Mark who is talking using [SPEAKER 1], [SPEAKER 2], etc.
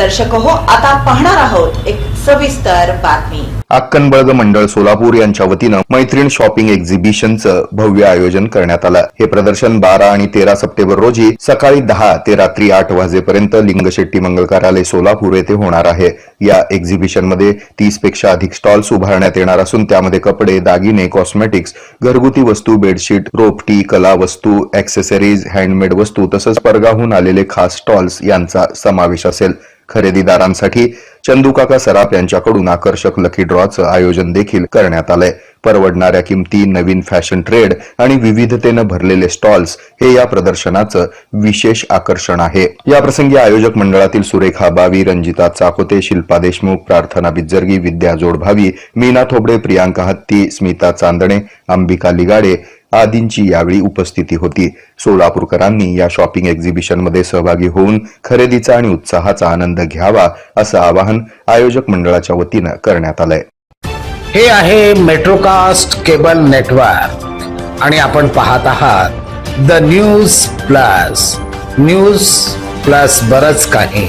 [SPEAKER 1] दर्शक हो आता पाहणार आहोत एक सविस्तर बातमी.
[SPEAKER 2] अक्कनबळग मंडळ सोलापूर यांच्या वतीनं मैत्रीण शॉपिंग एक्झिबिशनचं भव्य आयोजन करण्यात आलं. हे प्रदर्शन बारा आणि तेरा सप्टेंबर रोजी सकाळी दहा ते रात्री आठ वाजेपर्यंत लिंगशेट्टी मंगल कार्यालय सोलापूर येथे होणार आहे. या एक्झिबिशनमध्ये तीसपेक्षा अधिक स्टॉल्स उभारण्यात येणार असून त्यामध्ये कपडे दागिने कॉस्मेटिक्स घरगुती वस्तू बेडशीट रोपटी कला वस्तू ऍक्सेसरीज हँडमेड वस्तू तसंच परगाहून आलेले खास स्टॉल्स यांचा समावेश असेल. खरेदीदारांसाठी चंदूकाका सराफ यांच्याकडून आकर्षक लकी ड्रॉचं आयोजन देखील करण्यात आलंय. परवडणाऱ्या किमती नवीन फॅशन ट्रेड आणि विविधतेनं भरलेले स्टॉल्स हे या प्रदर्शनाचं विशेष आकर्षण आहे. या प्रसंगी आयोजक मंडळातील सुरेखा बावी रंजिता चाकोते शिल्पा देशमुख प्रार्थना बिज्जर्गी विद्या जोडभावी मीना थोबडे प्रियांका हत्ती स्मिता चांदणे अंबिका लिगाडे आदींची यावेळी उपस्थिती होती. सोलापूरकरांनी या शॉपिंग एक्झिबिशनमध्ये सहभागी होऊन खरेदीचा आणि उत्साहाचा आनंद घ्यावा असं आवाहन आयोजक मंडळाच्या वतीनं करण्यात आलंय.
[SPEAKER 3] हे आहे मेट्रोकास्ट केबल नेटवर्क आणि आपण पाहत आहात the news plus news plus बरच काही.